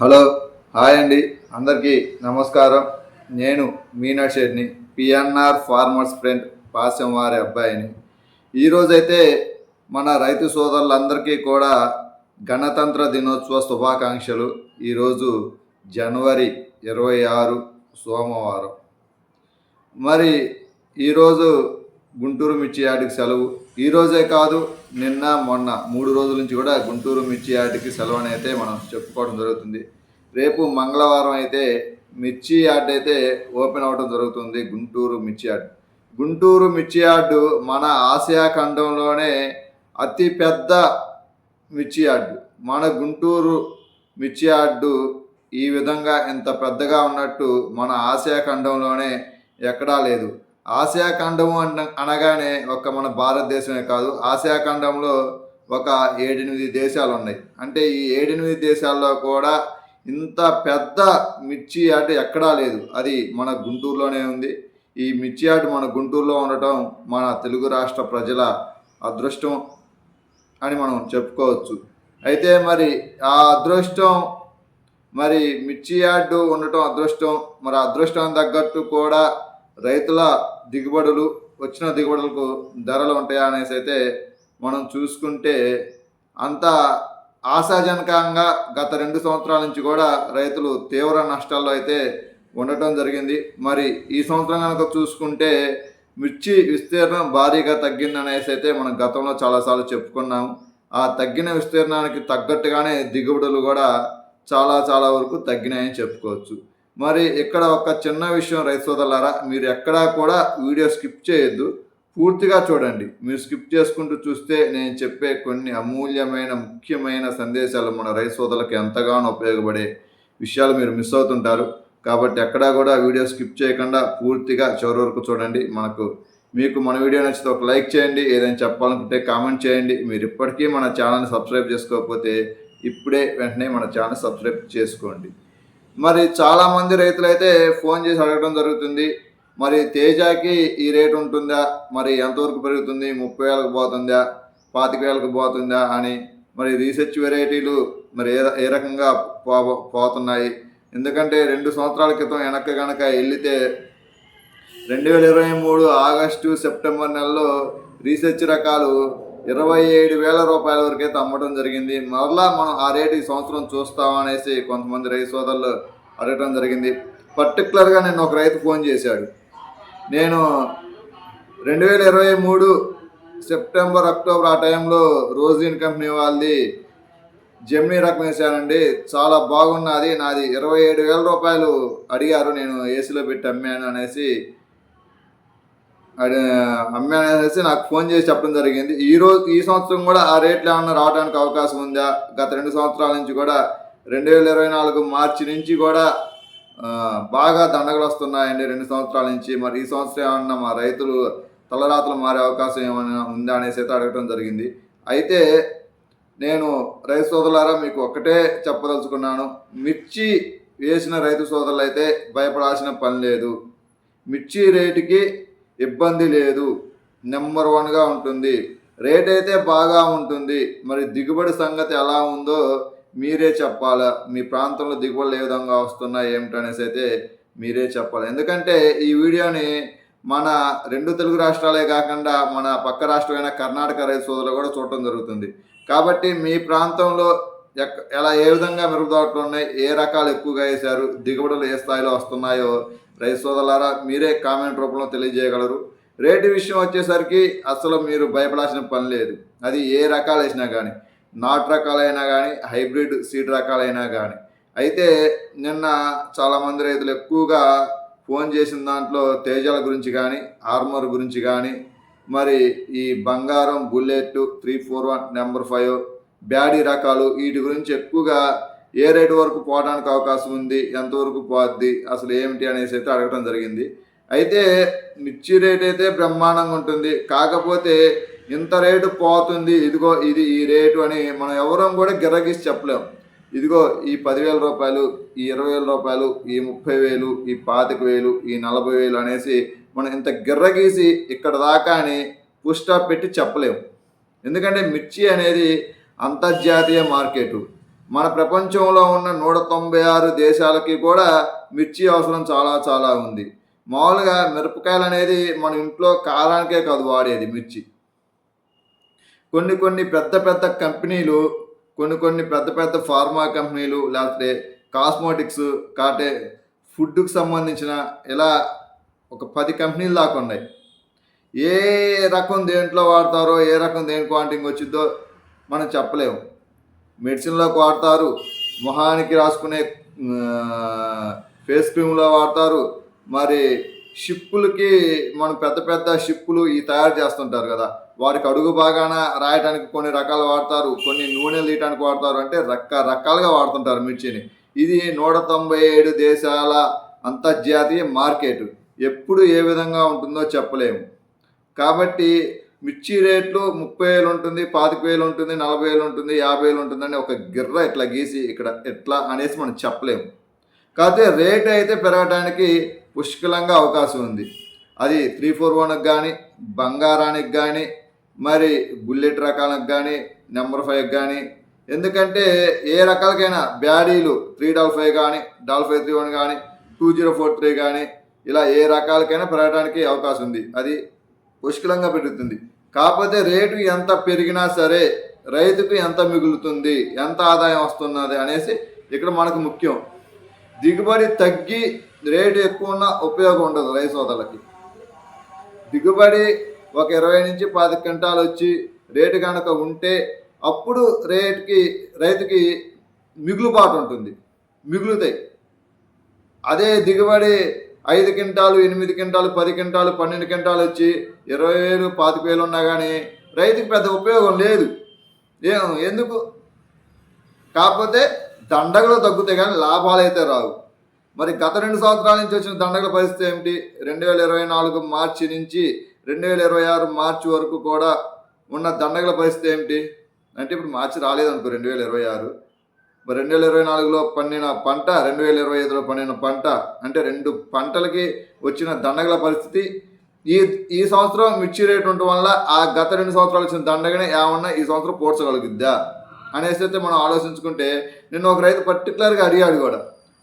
Hello hi అండి. అందరికీ నమస్కారం. నేను మీనాక్షి పిఎన్ఆర్ ఫార్మర్స్ ఫ్రెండ్ పాశం వారి అబ్బాయిని. ఈరోజైతే మన రైతు సోదరులందరికీ కూడా గణతంత్ర దినోత్సవ శుభాకాంక్షలు. ఈరోజు జనవరి ఇరవై ఆరు సోమవారం. మరి ఈరోజు గుంటూరు మిర్చి యాడికి సెలవు. ఈరోజే కాదు నిన్న మొన్న మూడు రోజుల నుంచి కూడా గుంటూరు మిర్చి యార్డ్కి సెలవు అని అయితే మనం చెప్పుకోవడం జరుగుతుంది. రేపు మంగళవారం అయితే మిర్చి యార్డ్ అయితే ఓపెన్ అవ్వడం జరుగుతుంది గుంటూరు మిర్చి యార్డ్. గుంటూరు మిర్చి యార్డు మన ఆసియా ఖండంలోనే అతి పెద్ద మిర్చి యార్డు. మన గుంటూరు మిర్చి యార్డు ఈ విధంగా ఇంత పెద్దగా ఉన్నట్టు మన ఆసియా ఖండంలోనే ఎక్కడా లేదు. ఆసియా ఖండం అన అనగానే ఒక మన భారతదేశమే కాదు ఆసియా ఖండంలో ఒక ఏడెనిమిది దేశాలు ఉన్నాయి అంటే ఈ ఏడెనిమిది దేశాల్లో కూడా ఇంత పెద్ద మిర్చి ఆట ఎక్కడా లేదు. అది మన గుంటూరులోనే ఉంది. ఈ మిర్చి ఆట మన గుంటూరులో ఉండటం మన తెలుగు రాష్ట్ర ప్రజల అదృష్టం అని మనం చెప్పుకోవచ్చు. అయితే మరి ఆ అదృష్టం మరి మిర్చి యార్డు ఉండటం అదృష్టం మరి అదృష్టం తగ్గట్టు కూడా రైతుల దిగుబడులు వచ్చిన దిగుబడులకు ధరలు ఉంటాయా అనేసి అయితే మనం చూసుకుంటే అంత ఆశాజనకంగా గత రెండు సంవత్సరాల నుంచి కూడా రైతులు తీవ్ర నష్టాల్లో అయితే ఉండటం జరిగింది. మరి ఈ సంవత్సరం కనుక చూసుకుంటే మిర్చి విస్తీర్ణం భారీగా తగ్గింది అనేసి అయితే మనం గతంలో చాలాసార్లు చెప్పుకున్నాము ఆ తగ్గిన విస్తీర్ణానికి తగ్గట్టుగానే దిగుబడులు కూడా చాలా చాలా వరకు తగ్గినాయని చెప్పుకోవచ్చు. మరి ఇక్కడ ఒక చిన్న విషయం రైతు సోదరులారా మీరు ఎక్కడా కూడా వీడియో స్కిప్ చేయొద్దు. పూర్తిగా చూడండి. మీరు స్కిప్ చేసుకుంటూ చూస్తే నేను చెప్పే కొన్ని అమూల్యమైన ముఖ్యమైన సందేశాలు మన రైతు సోదరులకు ఎంతగానో ఉపయోగపడే విషయాలు మీరు మిస్ అవుతుంటారు. కాబట్టి ఎక్కడా కూడా వీడియో స్కిప్ చేయకుండా పూర్తిగా చివరి వరకు చూడండి. మనకు మీకు మన వీడియో నచ్చితే ఒక లైక్ చేయండి. ఏదైనా చెప్పాలనుకుంటే కామెంట్ చేయండి. మీరు ఇప్పటికీ మన ఛానల్ని సబ్స్క్రైబ్ చేసుకోకపోతే ఇప్పుడే వెంటనే మన ఛానల్ సబ్స్క్రైబ్ చేసుకోండి. మరి చాలామంది రైతులైతే ఫోన్ చేసి అడగడం జరుగుతుంది. మరి తేజాకి ఈ రేట్ ఉంటుందా? మరి ఎంతవరకు పెరుగుతుంది? ముప్పై వేలకు పోతుందా? పాతిక వేలకు పోతుందా? అని మరి రీసెర్చ్ వెరైటీలు మరి ఏ ఏ రకంగా పో పోతున్నాయి. ఎందుకంటే రెండు సంవత్సరాల క్రితం వెనక్కి కనుక వెళితే రెండు వేల ఇరవై మూడు ఆగస్టు సెప్టెంబర్ నెలలో రీసెర్చ్ రకాలు ఇరవై ఏడు వేల రూపాయల వరకు అయితే అమ్మడం జరిగింది. మరలా మనం ఆ రేటు ఈ సంవత్సరం చూస్తాం అనేసి కొంతమంది రైతు సోదరులు అడగడం జరిగింది. పర్టికులర్గా నేను ఒక రైతు ఫోన్ చేశాడు. నేను రెండు వేల ఇరవై మూడు సెప్టెంబర్ అక్టోబర్ ఆ టైంలో రోజిన్ కంపెనీ వాళ్ళది జెమ్నీ రకం వేసానండి చాలా బాగున్నది. నాది ఇరవై ఏడు వేల రూపాయలు అడిగారు. నేను ఏసీలో పెట్టి అమ్మాను అనేసి అడి అనేసి నాకు ఫోన్ చేసి చెప్పడం జరిగింది. ఈ రోజు ఈ సంవత్సరం కూడా ఆ రేట్లు ఏమన్నా రావడానికి అవకాశం ఉందా? గత రెండు సంవత్సరాల నుంచి కూడా రెండు వేల ఇరవై నాలుగు మార్చి నుంచి కూడా బాగా దండగలు వస్తున్నాయండి రెండు సంవత్సరాల నుంచి. మరి ఈ సంవత్సరం ఏమన్నా మా రైతులు తలరాతలు మారే అవకాశం ఏమైనా ఉందా అనేసి అయితే అడగడం జరిగింది. అయితే నేను రైతు సోదరులారా మీకు ఒక్కటే చెప్పదలుచుకున్నాను. మిర్చి వేసిన రైతు సోదరులు అయితే భయపడాల్సిన పని లేదు. మిర్చి రేటుకి ఇబ్బంది లేదు. నెంబర్ వన్గా ఉంటుంది. రేట్ అయితే బాగా ఉంటుంది. మరి దిగుబడి సంగతి ఎలా ఉందో మీరే చెప్పాలా? మీ ప్రాంతంలో దిగుబడులు ఏ విధంగా వస్తున్నాయి ఏమిటనేసి అయితే మీరే చెప్పాలి. ఎందుకంటే ఈ వీడియోని మన రెండు తెలుగు రాష్ట్రాలే కాకుండా మన పక్క రాష్ట్రమైన కర్ణాటక రైతు సోదరులు కూడా చూడటం జరుగుతుంది. కాబట్టి మీ ప్రాంతంలో ఎక్ ఎలా ఏ విధంగా మెరుగుదోటలు ఉన్నాయి ఏ రకాలు ఎక్కువగా వేశారు దిగుబడులు ఏ స్థాయిలో వస్తున్నాయో రైతు సోదరులారా మీరే కామెంట్ రూపంలో తెలియజేయగలరు. రేటు విషయం వచ్చేసరికి అసలు మీరు భయపడాల్సిన పని లేదు. అది ఏ రకాలు వేసినా కానీ నాటు రకాలైనా కానీ హైబ్రిడ్ సీడ్ రకాలైనా కానీ అయితే నిన్న చాలామంది రైతులు ఎక్కువగా ఫోన్ చేసిన దాంట్లో తేజాల గురించి కానీ ఆర్మర్ గురించి కానీ మరి ఈ బంగారం bullet three four one number five paddy రకాలు వీటి గురించి ఎక్కువగా ఏ రేటు వరకు పోవడానికి అవకాశం ఉంది ఎంతవరకు పోద్ది అసలు ఏమిటి అనేసి అయితే అడగటం జరిగింది. అయితే మిర్చి రేట్ అయితే బ్రహ్మాండంగా ఉంటుంది. కాకపోతే ఇంత రేటు పోతుంది ఇదిగో ఇది ఈ రేటు అని మనం ఎవరం కూడా గిరగీసి చెప్పలేం. ఇదిగో ఈ పదివేల రూపాయలు ఈ ఇరవై వేల రూపాయలు ఈ ముప్పై వేలు ఈ పాతిక వేలు ఈ నలభై వేలు అనేసి మనం ఇంత గిర్రగీసి ఇక్కడ దాకా అని పుష్టాప్ పెట్టి చెప్పలేము ఎందుకంటే మిర్చి అనేది అంతర్జాతీయ మార్కెట్. మన ప్రపంచంలో ఉన్న నూట తొంభై ఆరు దేశాలకి కూడా మిర్చి అవసరం చాలా చాలా ఉంది. మామూలుగా మిరపకాయలు అనేది మన ఇంట్లో కారానికే కాదు వాడేది మిర్చి. కొన్ని కొన్ని పెద్ద పెద్ద కంపెనీలు కొన్ని కొన్ని పెద్ద పెద్ద ఫార్మా కంపెనీలు లేకపోతే కాస్మోటిక్స్ కాటే ఫుడ్కు సంబంధించిన ఇలా ఒక పది కంపెనీలు దాకా ఉన్నాయి. ఏ రకం దేంట్లో వాడతారో ఏ రకం దేని క్వాంటింగ్ వచ్చిందో మనం చెప్పలేము. మెడిసిన్లోకి వాడతారు మొహానికి రాసుకునే ఫేస్ క్రీమ్లో వాడతారు. మరి షిప్పులకి మనం పెద్ద పెద్ద షిప్పులు ఈ తయారు చేస్తుంటారు కదా వాటికి అడుగు బాగాన రాయడానికి కొన్ని రకాలు వాడతారు కొన్ని నూనెలు తీయటానికి వాడతారు అంటే రకరకాలుగా వాడుతుంటారు మిర్చిని. ఇది నూట తొంభై ఏడు దేశాల అంతర్జాతీయ మార్కెట్. ఎప్పుడు ఏ విధంగా ఉంటుందో చెప్పలేము. కాబట్టి మిర్చి రేట్లు ముప్పై వేలు ఉంటుంది పాతిక వేలు ఉంటుంది నలభై వేలు ఉంటుంది యాభై వేలు ఉంటుందని ఒక గిర్ర ఇట్లా గీసి ఇక్కడ ఎట్లా అనేసి మనం చెప్పలేము. కాకపోతే రేట్ అయితే పెరగడానికి పుష్కలంగా అవకాశం ఉంది. అది త్రీ ఫోర్ వన్కి కానీ బంగారానికి కానీ మరి బుల్లెట్ రకాలకు కానీ నెంబర్ ఫైవ్కి కానీ ఎందుకంటే ఏ రకాలకైనా బ్యాడీలు త్రీ డబల్ ఫైవ్ కానీ డబల్ ఫైవ్ త్రీ వన్ కానీ టూ జీరో ఫోర్ త్రీ కానీ ఇలా ఏ రకాలకైనా పెరగడానికి అవకాశం ఉంది. అది పుష్కలంగా పెరుగుతుంది. కాకపోతే రేటు ఎంత పెరిగినా సరే రైతుకు ఎంత మిగులుతుంది ఎంత ఆదాయం వస్తున్నది అనేసి ఇక్కడ మనకు ముఖ్యం. దిగుబడి తగ్గి రేటు ఎక్కువ ఉన్న ఉపయోగం ఉండదు రైతు సోదరులకి. దిగుబడి ఒక ఇరవై నుంచి పది క్వింటాలు వచ్చి రేటు కనుక ఉంటే అప్పుడు రేటుకి రైతుకి మిగులుబాటు ఉంటుంది. మిగులుతాయి. అదే దిగుబడి ఐదు క్వింటాలు ఎనిమిది క్వింటాలు పది క్వింటాలు పన్నెండు క్వింటాలు వచ్చి ఇరవై వేలు పాతిక వేలు ఉన్నా కానీ రైతుకి పెద్ద ఉపయోగం లేదు. ఏం ఎందుకు? కాకపోతే దండగలు తగ్గుతాయి కానీ లాభాలు అయితే రావు. మరి గత రెండు సంవత్సరాల నుంచి వచ్చిన దండగల పరిస్థితి ఏమిటి? రెండు వేల ఇరవై నాలుగు మార్చి నుంచి రెండు వేల ఇరవై ఆరు మార్చి వరకు కూడా ఉన్న దండగల పరిస్థితి ఏమిటి? అంటే ఇప్పుడు మార్చి రాలేదనుకో రెండు వేల ఇరవై ఆరు. రెండు వేల ఇరవై నాలుగులో పండిన పంట రెండు వేల ఇరవై ఐదులో పండిన పంట అంటే రెండు పంటలకి వచ్చిన దండగల పరిస్థితి. ఈ ఈ సంవత్సరం మిర్చి రేట్ ఉండటం వల్ల ఆ గత రెండు సంవత్సరాలు వచ్చిన దండగనే ఏమన్నా ఈ సంవత్సరం పోడ్చగలుగుద్దా అనేసి అయితే మనం ఆలోచించుకుంటే నిన్న ఒక రైతు పర్టికులర్గా అడిగాడు కూడా.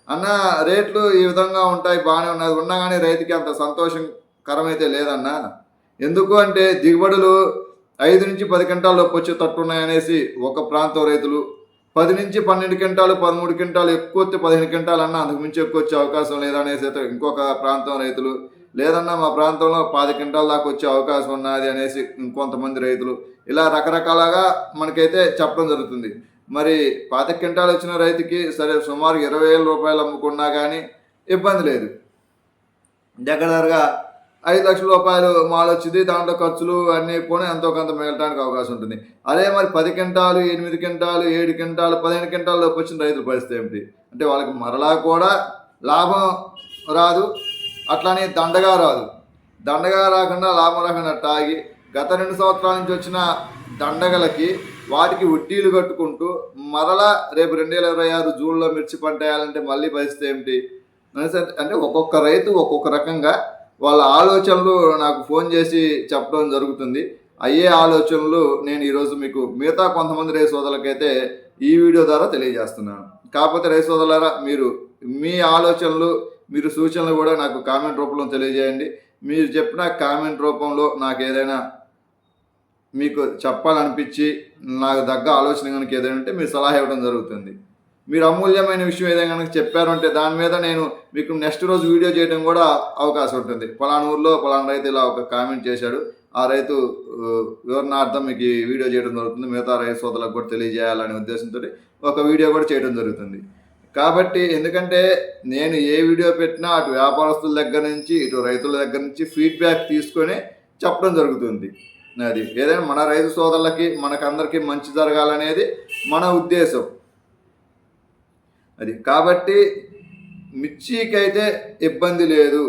అన్న రేట్లు ఈ విధంగా ఉంటాయి బాగానే ఉన్నది ఉన్నా కానీ రైతుకి అంత సంతోషకరమైతే లేదన్న? ఎందుకు అంటే దిగుబడులు ఐదు నుంచి పది క్వింటాల లోపు వచ్చే తట్టున్నాయనేసి ఒక ప్రాంతం రైతులు పది నుంచి పన్నెండు క్వింటాలు పదమూడు క్వింటాలు ఎక్కువ వస్తే పదిహేను క్వింటాలు అన్న అందుకుమించి ఎక్కువ వచ్చే అవకాశం లేదనేసి అయితే ఇంకొక ప్రాంతం రైతులు లేదన్నా మా ప్రాంతంలో పది క్వింటాల దాకా వచ్చే అవకాశం ఉన్నది అనేసి ఇంకొంతమంది రైతులు ఇలా రకరకాలుగా మనకైతే చెప్పడం జరుగుతుంది. మరి పాత క్వింటాలు వచ్చిన రైతుకి సరే సుమారు ఇరవై వేల రూపాయలు అమ్ముకున్నా కానీ ఇబ్బంది లేదు. దగ్గర దగ్గరగా ఐదు లక్షల రూపాయలు మాల్ వచ్చింది దాంట్లో ఖర్చులు అన్నీ పోనీ ఎంతో కొంత మిగలడానికి అవకాశం ఉంటుంది. అదే మరి పది క్వింటాలు ఎనిమిది క్వింటాలు ఏడు క్వింటాలు పదిహేను క్వింటాలు లోపు వచ్చిన రైతుల పరిస్థితి ఏమిటి? అంటే వాళ్ళకి మరలా కూడా లాభం రాదు అట్లానే దండగా రాదు. దండగా రాకుండా లాభం రాకుండా తాగి గత రెండు సంవత్సరాల నుంచి వచ్చిన దండగలకి వాటికి వడ్డీలు కట్టుకుంటూ మరలా రేపు రెండు వేల ఇరవై ఆరు జూన్లో మిర్చి పంట వేయాలంటే మళ్ళీ పరిస్థితి ఏమిటి? అంటే ఒక్కొక్క రైతు ఒక్కొక్క రకంగా వాళ్ళ ఆలోచనలు నాకు ఫోన్ చేసి చెప్పడం జరుగుతుంది. అయ్యే ఆలోచనలు నేను ఈరోజు మీకు మిగతా కొంతమంది రై సోదరులకైతే ఈ వీడియో ద్వారా తెలియజేస్తున్నాను. కాకపోతే రై సోదరులారా మీరు మీ ఆలోచనలు మీరు సూచనలు కూడా నాకు కామెంట్ రూపంలో తెలియజేయండి. మీరు చెప్పిన కామెంట్ రూపంలో నాకు ఏదైనా మీకు చెప్పాలనిపించి నాకు దగ్గ ఆలోచన కనుక ఏదైనా ఉంటే మీరు సలహా ఇవ్వడం జరుగుతుంది. మీరు అమూల్యమైన విషయం ఏదైనా కనుక చెప్పారు అంటే దాని మీద నేను మీకు నెక్స్ట్ రోజు వీడియో చేయడం కూడా అవకాశం ఉంటుంది. పలానా ఊర్లో పలానా రైతు ఇలా ఒక కామెంట్ చేశాడు. ఆ రైతు వివరణార్థం మీకు ఈ వీడియో చేయడం జరుగుతుంది. మిగతా రైతు సోదరులకు కూడా తెలియజేయాలనే ఉద్దేశంతో ఒక వీడియో కూడా చేయడం జరుగుతుంది. కాబట్టి ఎందుకంటే నేను ఏ వీడియో పెట్టినా అటు వ్యాపారస్తుల దగ్గర నుంచి ఇటు రైతుల దగ్గర నుంచి ఫీడ్బ్యాక్ తీసుకొని చెప్పడం జరుగుతుంది. అది ఏదైనా మన రైతు సోదరులకి మనకందరికీ మంచి జరగాలనేది మన ఉద్దేశం. అది. కాబట్టి మిర్చికైతే ఇబ్బంది లేదు.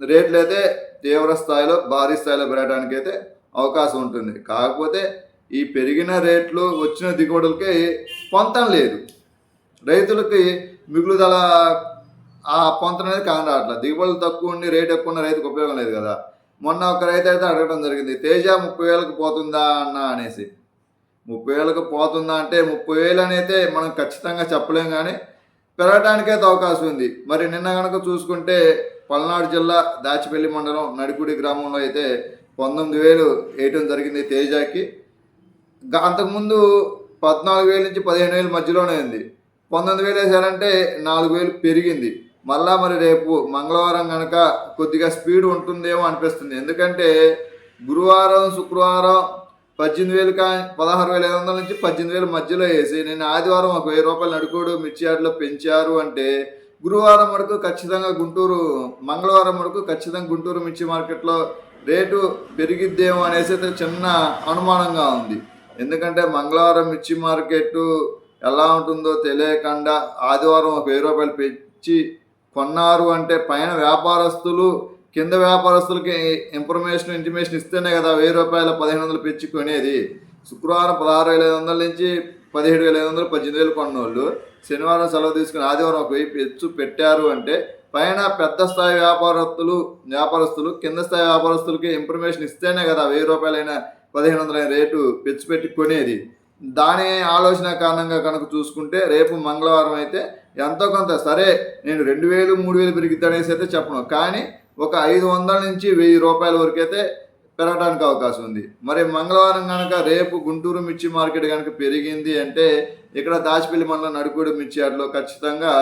రేట్లు అయితే తీవ్ర స్థాయిలో భారీ స్థాయిలో పెరగడానికి అయితే అవకాశం ఉంటుంది. కాకపోతే ఈ పెరిగిన రేట్లు వచ్చిన దిగుబడులకి పొంతం లేదు. రైతులకి మిగులుదల ఆ పొంతం అనేది కానరాట్లేదు దిగుబడులు తక్కువ ఉండి రేట్ ఎక్కువ ఉన్న రైతుకు ఉపయోగం లేదు కదా. మొన్న ఒక రైతు అయితే అడగడం జరిగింది తేజ ముప్పై వేలకు పోతుందా అన్న అనేసి. ముప్పై వేలకు పోతుందా అంటే ముప్పై వేలు అనేది మనం ఖచ్చితంగా చెప్పలేం కానీ పెరగడానికైతే అవకాశం ఉంది. మరి నిన్న కనుక చూసుకుంటే పల్నాడు జిల్లా దాచిపల్లి మండలం నడికుడి గ్రామంలో అయితే పంతొమ్మిది వేలు వేయటం జరిగింది తేజాకి. అంతకుముందు పద్నాలుగు వేల నుంచి పదిహేను వేల మధ్యలోనే ఉంది. పంతొమ్మిది వేలు వేసారంటే నాలుగు వేలు పెరిగింది. మళ్ళా మరి రేపు మంగళవారం కనుక కొద్దిగా స్పీడ్ ఉంటుందేమో అనిపిస్తుంది. ఎందుకంటే గురువారం శుక్రవారం పద్దెనిమిది వేలు కా పదహారు వేల ఐదు వందల నుంచి పద్దెనిమిది వేల మధ్యలో వేసి నేను ఆదివారం ఒక వెయ్యి రూపాయలు నడుకోడు మిర్చి పెంచారు అంటే గురువారం వరకు ఖచ్చితంగా గుంటూరు మంగళవారం వరకు ఖచ్చితంగా గుంటూరు మిర్చి మార్కెట్లో రేటు పెరిగిద్దేమో అనేసి అయితే చిన్న అనుమానంగా ఉంది. ఎందుకంటే మంగళవారం మిర్చి మార్కెట్ ఎలా ఉంటుందో తెలియకుండా ఆదివారం ఒక వెయ్యి రూపాయలు పెంచి కొన్నారు అంటే పైన వ్యాపారస్తులు కింద వ్యాపారస్తులకి ఇన్ఫర్మేషన్ ఇంటిమేషన్ ఇస్తేనే కదా వెయ్యి రూపాయల పదిహేను వందలు పెంచి కొనేది. శుక్రవారం పదహారు వేల ఐదు వందల నుంచి పదిహేడు వేల ఐదు వందలు పద్దెనిమిది వేలు కొన్నోళ్ళు. శనివారం సెలవు తీసుకుని ఆదివారం ఒక వెయ్యి పెంచు పెట్టారు అంటే పైన పెద్ద స్థాయి వ్యాపారస్తులు వ్యాపారస్తులు కింద స్థాయి వ్యాపారస్తులకి ఇన్ఫర్మేషన్ ఇస్తేనే కదా వెయ్యి రూపాయలైన పదిహేను వందల రేటు పెంచి పెట్టి కొనేది. దాని ఆలోచన కారణంగా కనుక చూసుకుంటే రేపు మంగళవారం అయితే ఎంతో కొంత సరే నేను రెండు వేలు మూడు వేలు పెరిగిద్దనేసి అయితే చెప్పను. కానీ ఒక ఐదు వందల నుంచి వెయ్యి రూపాయల వరకు అయితే పెరగడానికి అవకాశం ఉంది. మరి మంగళవారం కనుక రేపు గుంటూరు మిర్చి మార్కెట్ కనుక పెరిగింది అంటే ఇక్కడ దాచిపల్లి మండలం నడుకూడు మిర్చి యార్డ్లో ఖచ్చితంగా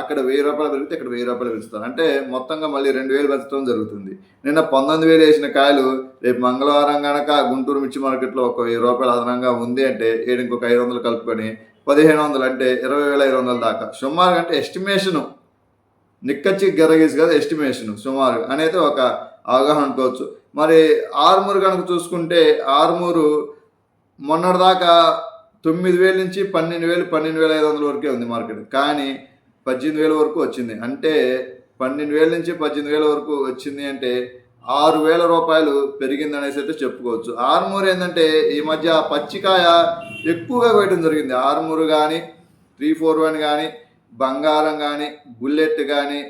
అక్కడ వెయ్యి రూపాయలు పెరిగితే ఇక్కడ వెయ్యి రూపాయలు పెంచుతారు. అంటే మొత్తంగా మళ్ళీ రెండు వేలు పెంచడం జరుగుతుంది. నిన్న పంతొమ్మిది వేలు వేసిన కాయలు రేపు మంగళవారం కనుక గుంటూరు మిర్చి మార్కెట్లో ఒక వెయ్యి రూపాయలు అదనంగా ఉంది అంటే ఏడు ఇంకొక ఐదు వందలు కలుపుకొని పదిహేను వందలు అంటే ఇరవై వేల ఐదు వందల దాకా. సుమారు అంటే ఎస్టిమేషను నిక్కచ్చి గెరగీసి కదా ఎస్టిమేషన్ సుమారు అనేది ఒక అవగాహన అనుకోవచ్చు. మరి ఆర్మూరు కనుక చూసుకుంటే ఆర్మూరు మొన్నటిదాకా తొమ్మిది వేల నుంచి పన్నెండు వేలు పన్నెండు వేల ఐదు వందల వరకే ఉంది మార్కెట్. కానీ పద్దెనిమిది వేల వరకు వచ్చింది. అంటే పన్నెండు వేల నుంచి పద్దెనిమిది వేల వరకు వచ్చింది అంటే ఆరు వేల రూపాయలు పెరిగింది అనేసి అయితే చెప్పుకోవచ్చు. ఆర్మూర్ ఏంటంటే ఈ మధ్య పచ్చికాయ ఎక్కువగా వేయడం జరిగింది. ఆర్మూరు కానీ త్రీ ఫోర్ వన్ కానీ బంగారం కానీ బుల్లెట్ కానీ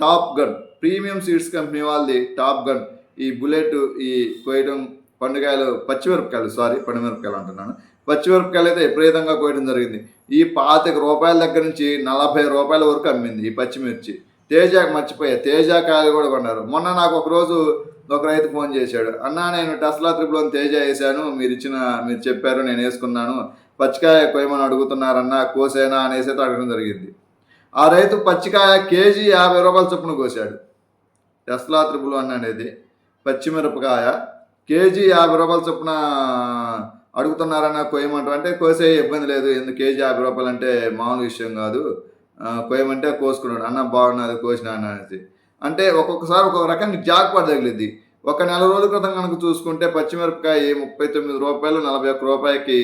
top gun premium seeds company వాళ్ళది టాప్ గన్. ఈ బుల్లెట్ ఈ కోయడం పండుగలు పచ్చిమిరపకాయలు సారీ పండుమిరపకాయలు అంటున్నాను. పచ్చిమిరపకాయలు అయితే విపరీతంగా కోయడం జరిగింది. ఈ పాతిక రూపాయల దగ్గర నుంచి నలభై రూపాయల వరకు అమ్మింది ఈ పచ్చిమిర్చి. తేజాకి మర్చిపోయా. తేజా కాయలు కూడా కొన్నారు. మొన్న నాకు ఒకరోజు ఒక రైతు ఫోన్ చేశాడు. అన్నా నేను టస్లా త్రిపులో తేజ వేసాను. మీరు ఇచ్చిన మీరు చెప్పారు నేను వేసుకున్నాను. పచ్చికాయ కొయ్యమని అడుగుతున్నారన్నా కోసేనా అనేసి అయితే అడగడం జరిగింది. ఆ రైతు పచ్చికాయ కేజీ యాభై రూపాయల చొప్పున కోసాడు. టెస్లా త్రిబుల్ వన్ అనేది పచ్చిమిరపకాయ కేజీ యాభై రూపాయల చొప్పున అడుగుతున్నారన్న కోయమంటారు అంటే కోసే ఇబ్బంది లేదు. ఎందుకు కేజీ యాభై రూపాయలు అంటే మామూలు విషయం కాదు. కోయమంటే కోసుకున్నాడు. అన్న బాగున్నది కోసిన అన్న అనేసి అంటే ఒక్కొక్కసారి ఒక్కొక్క రకానికి జాక్పాట్ తగిలిద్ది. ఒక నెల రోజుల క్రితం కనుక చూసుకుంటే పచ్చిమిరపకాయ ముప్పై తొమ్మిది రూపాయలు నలభై ఒక్క రూపాయకి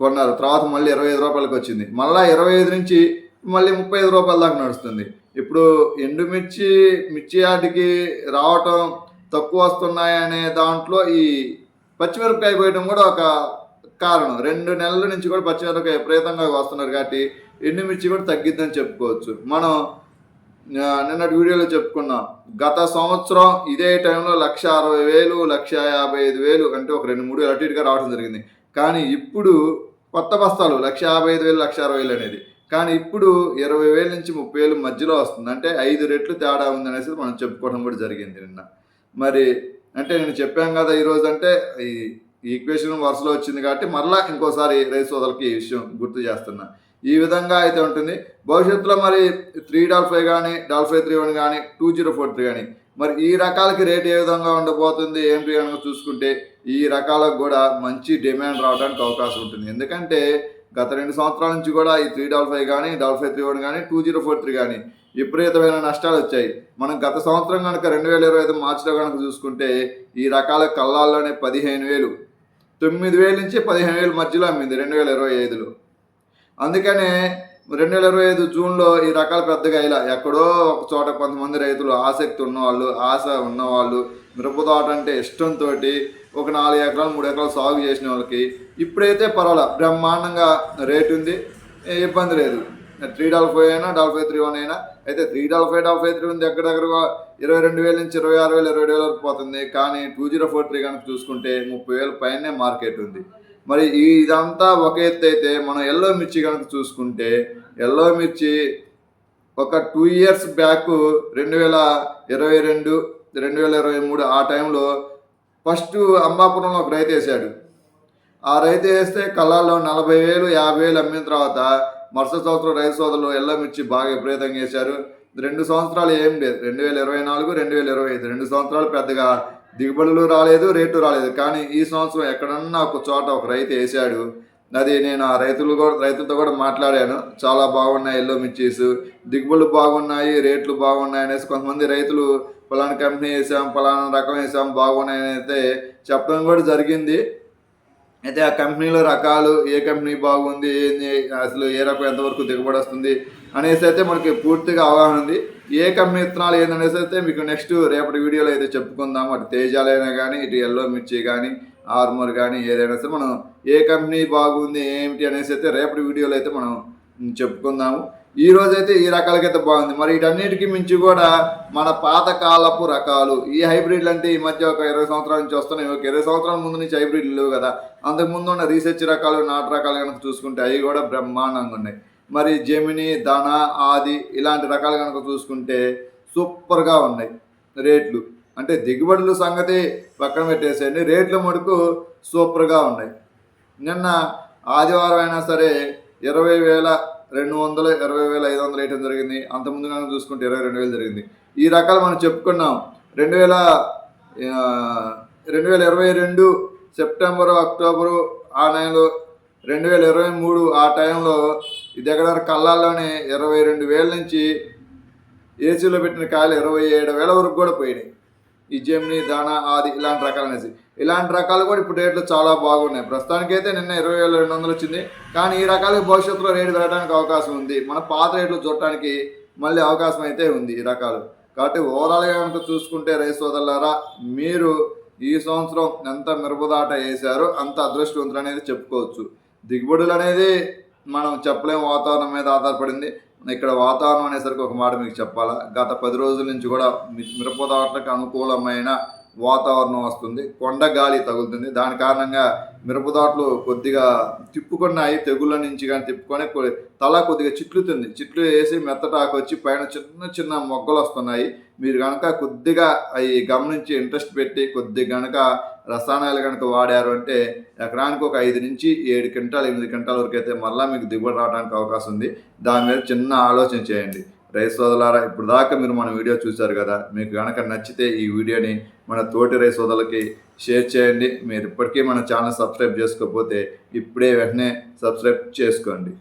కొన్నారు. తర్వాత మళ్ళీ ఇరవై ఐదు రూపాయలకి వచ్చింది. మళ్ళీ ఇరవై ఐదు నుంచి మళ్ళీ ముప్పై ఐదు రూపాయల దాకా నడుస్తుంది. ఇప్పుడు ఎండుమిర్చి మిర్చి యార్డ్కి రావటం తక్కువ వస్తున్నాయనే దాంట్లో ఈ పచ్చిమిరపకాయ పోయడం కూడా ఒక కారణం. రెండు నెలల నుంచి కూడా పచ్చిమిరపకాయ విపరీతంగా వస్తున్నారు కాబట్టి ఎండుమిర్చి కూడా తగ్గిద్దని చెప్పుకోవచ్చు. మనం నిన్నటి వీడియోలో చెప్పుకున్నాం. గత సంవత్సరం ఇదే టైంలో లక్ష అరవై వేలు లక్ష యాభై ఐదు వేలు అంటే ఒక రెండు మూడు వేలు అటు ఇటుగా రావడం జరిగింది. కానీ ఇప్పుడు కొత్త బస్తాలు లక్ష యాభై ఐదు వేలు లక్ష అరవై వేలు అనేది కానీ ఇప్పుడు ఇరవై వేల నుంచి ముప్పై వేలు మధ్యలో వస్తుంది. అంటే ఐదు రెట్లు తేడా ఉందనేసి మనం చెప్పుకోవడం కూడా జరిగింది నిన్న. మరి అంటే నేను చెప్పాను కదా ఈరోజు అంటే ఈ ఈక్వేషన్ వరుసలో వచ్చింది కాబట్టి మరలా ఇంకోసారి రైతు సోదరులకి ఈ విషయం గుర్తు చేస్తున్నా. ఈ విధంగా అయితే ఉంటుంది. భవిష్యత్తులో మరి త్రీ డాల్ ఫైవ్ కానీ డాల్ ఫైవ్ త్రీ వన్ కానీ టూ జీరో ఫోర్ త్రీ కానీ మరి ఈ రకాలకి రేట్ ఏ విధంగా ఉండబోతుంది ఏంటి కనుక చూసుకుంటే ఈ రకాలకు కూడా మంచి డిమాండ్ రావడానికి అవకాశం ఉంటుంది. ఎందుకంటే గత రెండు సంవత్సరాల నుంచి కూడా ఈ త్రీ డబల్ ఫైవ్ కానీ డబల్ ఫైవ్ త్రీ వన్ కానీ టూ జీరో ఫోర్ త్రీ కానీ విపరీతమైన నష్టాలు వచ్చాయి. మనం గత సంవత్సరం కనుక రెండు వేల ఇరవై ఐదు మార్చిలో కనుక చూసుకుంటే ఈ రకాల కళ్ళాల్లోనే పదిహేను వేలు తొమ్మిది వేల నుంచి పదిహేను వేల మధ్యలో అమ్మింది రెండు వేల ఇరవై ఐదులో. అందుకనే రెండు వేల ఇరవై ఐదు జూన్లో ఈ రకాలు పెద్దగా ఇలా ఎక్కడో ఒక చోట కొంతమంది రైతులు ఆసక్తి ఉన్నవాళ్ళు ఆశ ఉన్నవాళ్ళు మిరప తోట అంటే ఇష్టంతో ఒక నాలుగు ఎకరాలు మూడు ఎకరాలు సాగు చేసిన వాళ్ళకి ఇప్పుడైతే పర్వాలే. బ్రహ్మాండంగా రేటు ఉంది. ఇబ్బంది లేదు. త్రీ డాల్ ఫైవ్ అయినా డాల్ ఫైవ్ త్రీ వన్ అయినా. అయితే three double five double five three ఉంది దగ్గర ఇరవై రెండు వేల నుంచి ఇరవై ఆరు వేలు ఇరవై ఏడు వేల వరకు పోతుంది. కానీ టూ జీరో ఫోర్ త్రీ కనుక చూసుకుంటే ముప్పై వేల పైనే మార్కెట్ ఉంది. మరి ఇదంతా ఒక ఎత్తు అయితే మనం ఎల్లో మిర్చి కనుక చూసుకుంటే ఎల్లో మిర్చి ఒక టూ ఇయర్స్ బ్యాక్ రెండు వేల ఇరవై రెండు రెండు వేల ఇరవై మూడు ఆ టైంలో ఫస్ట్ అంబాపురంలో ఒక రైతు వేసాడు. ఆ రైతు వేస్తే కళ్ళాల్లో నలభై వేలు యాభై వేలు అమ్మిన తర్వాత మరుసటి సంవత్సరం రైతు సోదరులు ఎల్లో మిర్చి బాగా విపరీతంగా వేశారు. రెండు సంవత్సరాలు ఏం లేదు. రెండు వేల ఇరవై నాలుగు రెండు వేల ఇరవై ఐదు. రెండు సంవత్సరాలు పెద్దగా దిగుబడులు రాలేదు రేటు రాలేదు. కానీ ఈ సంవత్సరం ఎక్కడన్నా ఒక చోట ఒక రైతు వేసాడు అది నేను ఆ రైతులు కూడా రైతులతో కూడా మాట్లాడాను. చాలా బాగున్నాయి ఎల్లో మిర్చీస్ దిగుబడులు బాగున్నాయి రేట్లు బాగున్నాయి అనేసి కొంతమంది రైతులు పలానా కంపెనీ వేసాం ఫలానా రకం వేసాం బాగున్నాయని అయితే చెప్పడం కూడా జరిగింది. అయితే ఆ కంపెనీలో రకాలు ఏ కంపెనీ బాగుంది ఏంది అసలు ఏ రకం ఎంతవరకు దిగుబడి వస్తుంది అనేసి అయితే మనకి పూర్తిగా అవగాహన ఉంది. ఏ కంపెనీ విత్తనాలు ఏందనేసి అయితే మీకు నెక్స్ట్ రేపటి వీడియోలో అయితే చెప్పుకుందాం అటు తేజాలైనా కానీ ఇటు ఎల్లో మిర్చి కానీ ఆర్మర్ కానీ ఏదైనా సరే మనం ఏ కంపెనీ బాగుంది ఏమిటి అనేసి అయితే రేపటి వీడియోలో అయితే మనం చెప్పుకుందాము. ఈ రోజైతే ఈ రకాలకైతే బాగుంది. మరి వీటన్నిటికీ మించి కూడా మన పాతకాలపు రకాలు ఈ హైబ్రిడ్లు అంటే ఈ మధ్య ఒక ఇరవై సంవత్సరాల నుంచి వస్తున్నాయి. ఒక ఇరవై సంవత్సరాల ముందు నుంచి హైబ్రిడ్లు లేవు కదా. అంతకు ముందు ఉన్న రీసెర్చ్ రకాలు నాటు రకాలు కనుక చూసుకుంటే అవి కూడా బ్రహ్మాండంగా ఉన్నాయి. మరి జెమిని ధన ఆది ఇలాంటి రకాలు కనుక చూసుకుంటే సూపర్గా ఉన్నాయి రేట్లు. అంటే దిగుబడుల సంగతి పక్కన పెట్టేసేయండి. రేట్ల మటుకు సూపర్గా ఉన్నాయి. నిన్న ఆదివారం అయినా సరే ఇరవై వేల రెండు వందల ఇరవై వేల ఐదు వందలు వేయటం జరిగింది. అంతకుముందు కనుక చూసుకుంటే ఇరవై రెండు వేలు జరిగింది. ఈ రకాలు మనం చెప్పుకున్నాం. రెండు వేల రెండు వేల ఇరవై రెండు సెప్టెంబరు అక్టోబరు ఆ నెలలో రెండు వేల ఇరవై మూడు ఆ టైంలో ఈ దగ్గర కళ్ళాల్లోనే ఇరవై రెండు వేల నుంచి ఏసీలో పెట్టిన కాయలు ఇరవై ఏడు వేల వరకు కూడా పోయినాయి. ఈ జెమ్ని దానా ఆది ఇలాంటి రకాలనేసి ఇలాంటి రకాలు కూడా ఇప్పుడు రేట్లు చాలా బాగున్నాయి. ప్రస్తుతానికైతే నిన్న ఇరవై వేల రెండు వందలు వచ్చింది. కానీ ఈ రకాలకి భవిష్యత్తులో రేటు పెరగడానికి అవకాశం ఉంది. మన పాత రేట్లు చూడటానికి మళ్ళీ అవకాశం అయితే ఉంది ఈ రకాలు. కాబట్టి ఓవరాల్గా కనుక చూసుకుంటే రైస్ సోదరులారా మీరు ఈ సంవత్సరం ఎంత మిరపదాట వేశారో అంత అదృష్టవంతులు అనేది చెప్పుకోవచ్చు. దిగుబడులు అనేది మనం చెప్పలేము వాతావరణం మీద ఆధారపడింది. ఇక్కడ వాతావరణం అనేసరికి ఒక మాట మీకు చెప్పాలా? గత పది రోజుల నుంచి కూడా మిరపదాటకు అనుకూలమైన వాతావరణం వస్తుంది. కొండ గాలి తగులుతుంది. దాని కారణంగా మిరపదాట్లు కొద్దిగా తిప్పుకున్నాయి. తెగుళ్ళ నుంచి కానీ తిప్పుకొని తల కొద్దిగా చిట్లుతుంది. చిట్లు వేసి మెత్తటాకు వచ్చి పైన చిన్న చిన్న మొగ్గలు వస్తున్నాయి. మీరు కనుక కొద్దిగా అవి గమనించి ఇంట్రెస్ట్ పెట్టి కొద్దిగా కనుక రసాయనాలు కనుక వాడారు అంటే ఎకరానికి ఒక ఐదు నుంచి ఏడు క్వింటాలు ఎనిమిది క్వింటాల వరకు అయితే మళ్ళీ మీకు దిగుబడి రావడానికి అవకాశం ఉంది. దాని మీద చిన్న ఆలోచన చేయండి. రైస్ సోదరులారా ఇప్పుడు దాకా మీరు మన వీడియో చూశారు కదా మీకు కనుక నచ్చితే ఈ వీడియోని మన తోటి రైస్ సోదరులకి షేర్ చేయండి. మీరు ఇప్పటికీ మన ఛానల్ సబ్స్క్రైబ్ చేసుకోకపోతే ఇప్పుడే వెంటనే సబ్స్క్రైబ్ చేసుకోండి.